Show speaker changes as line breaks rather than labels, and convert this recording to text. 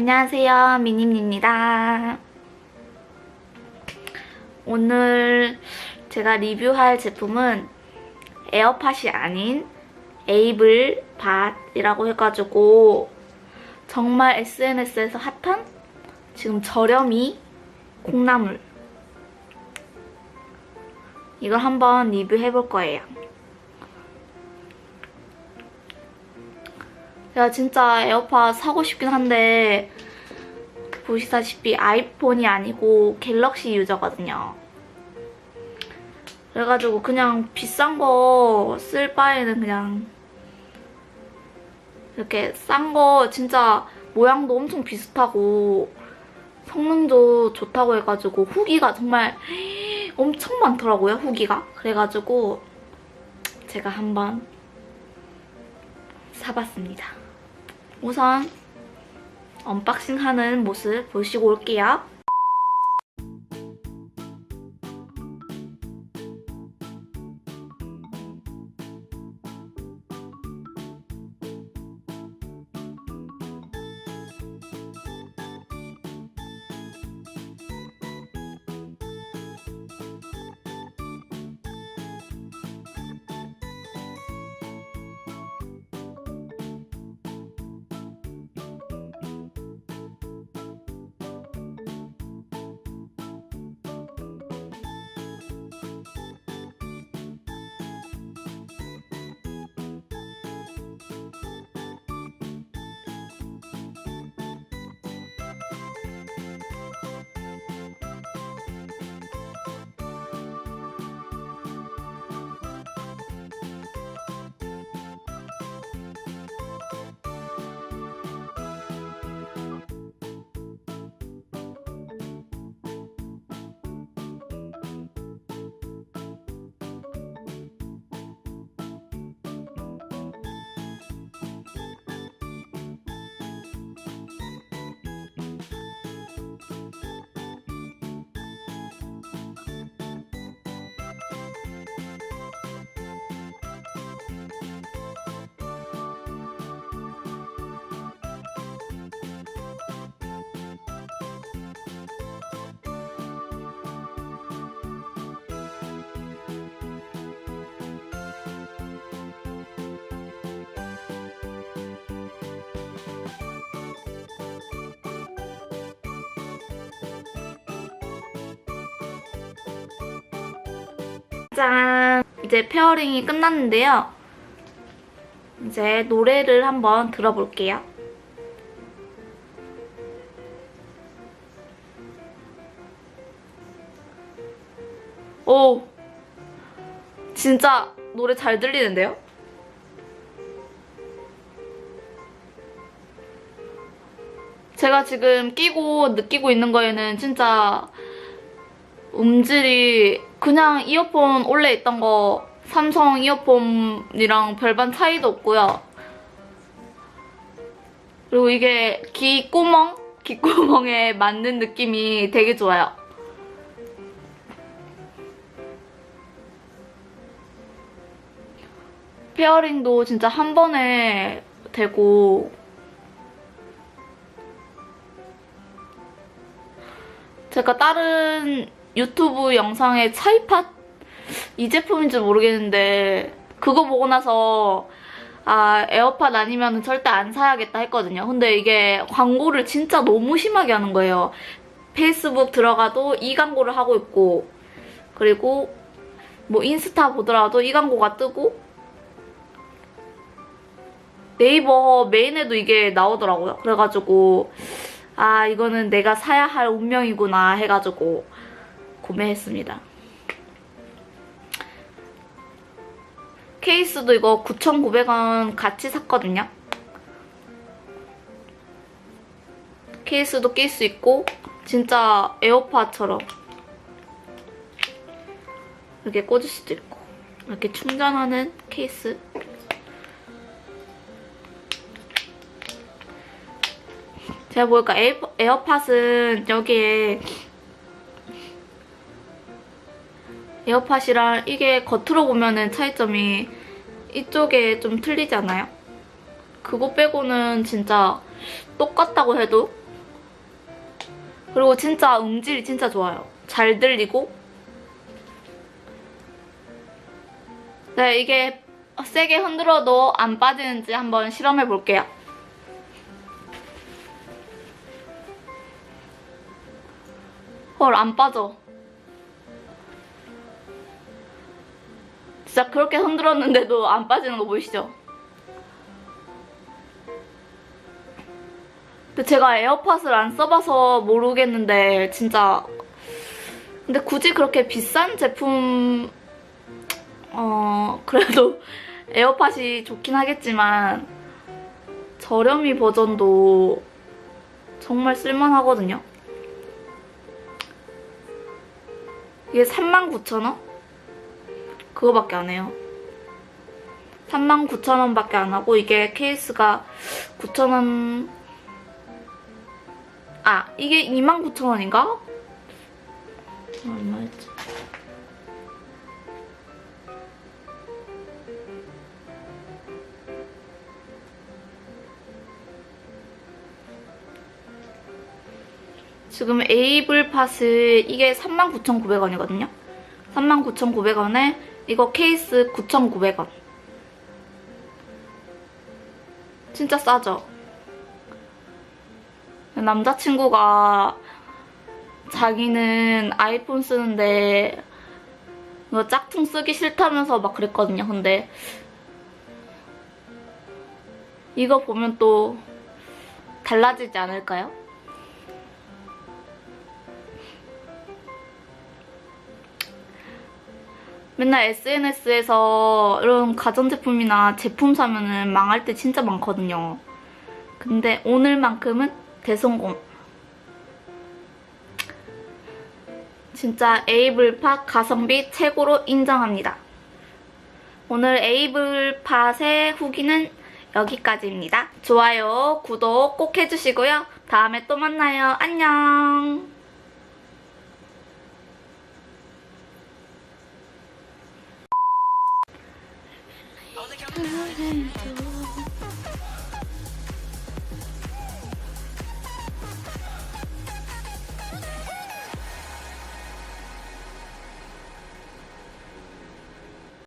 안녕하세요. 미님입니다. 오늘 제가 리뷰할 제품은 에어팟이 아닌 에이블 밭이라고 해가지고 정말 SNS에서 핫한 지금 저렴이 콩나물. 이걸 한번 리뷰해볼 거예요 제가 진짜 에어팟 사고 싶긴 한데 보시다시피 아이폰이 아니고 갤럭시 유저거든요. 그래가지고 그냥 비싼 거 쓸 바에는 그냥 이렇게 싼 거 진짜 모양도 엄청 비슷하고 성능도 좋다고 해가지고 후기가 정말 엄청 많더라고요, 후기가. 그래가지고 제가 한번 사봤습니다. 우선 언박싱하는 모습 보시고 올게요. 짠! 이제 페어링이 끝났는데요. 이제 노래를 한번 들어볼게요. 오! 진짜 노래 잘 들리는데요? 제가 지금 끼고 느끼고 있는 거에는 진짜 음질이 그냥 이어폰 원래 있던 거 삼성 이어폰이랑 별반 차이도 없고요. 그리고 이게 귀구멍? 귀구멍에 맞는 느낌이 되게 좋아요. 페어링도 진짜 한 번에 되고 제가 다른 유튜브 영상에 차이팟 이 제품인지 모르겠는데 그거 보고 나서 아 에어팟 아니면 절대 안 사야겠다 했거든요. 근데 이게 광고를 진짜 너무 심하게 하는 거예요. 페이스북 들어가도 이 광고를 하고 있고 그리고 뭐 인스타 보더라도 이 광고가 뜨고 네이버 메인에도 이게 나오더라고요. 그래가지고 아 이거는 내가 사야 할 운명이구나 해가지고 구매했습니다. 케이스도 이거 9,900원 같이 샀거든요. 케이스도 낄 수 있고 진짜 에어팟처럼 이렇게 꽂을 수도 있고 이렇게 충전하는 케이스 제가 보니까 에어, 에어팟은 여기에 에어팟이랑 이게 겉으로 보면은 차이점이 이쪽에 좀 틀리잖아요. 그거 빼고는 진짜 똑같다고 해도 그리고 진짜 음질이 진짜 좋아요. 잘 들리고. 네, 이게 세게 흔들어도 안 빠지는지 한번 실험해 볼게요. 헐, 안 빠져. 진짜 그렇게 흔들었는데도 안 빠지는 거 보이시죠? 근데 제가 에어팟을 안 써봐서 모르겠는데 진짜 근데 굳이 그렇게 비싼 제품 어 그래도 에어팟이 좋긴 하겠지만 저렴이 버전도 정말 쓸만하거든요. 이게 39,000원? 그거밖에 안 해요. 39,000원밖에 안 하고 이게 케이스가 9,000원 아 이게 29,000원인가? 얼마였지? 지금 에이블 팟을 이게 39,900원이거든요. 39,900원에 이거 케이스 9,900원. 진짜 싸죠? 남자친구가 자기는 아이폰 쓰는데 이거 짝퉁 쓰기 싫다면서 막 그랬거든요. 근데 이거 보면 또 달라지지 않을까요? 맨날 SNS에서 이런 가전제품이나 제품 사면은 망할 때 진짜 많거든요. 근데 오늘만큼은 대성공. 진짜 에이블팟 가성비 최고로 인정합니다. 오늘 에이블팟의 후기는 여기까지입니다. 좋아요, 구독 꼭 해주시고요. 다음에 또 만나요. 안녕.
I'm not into.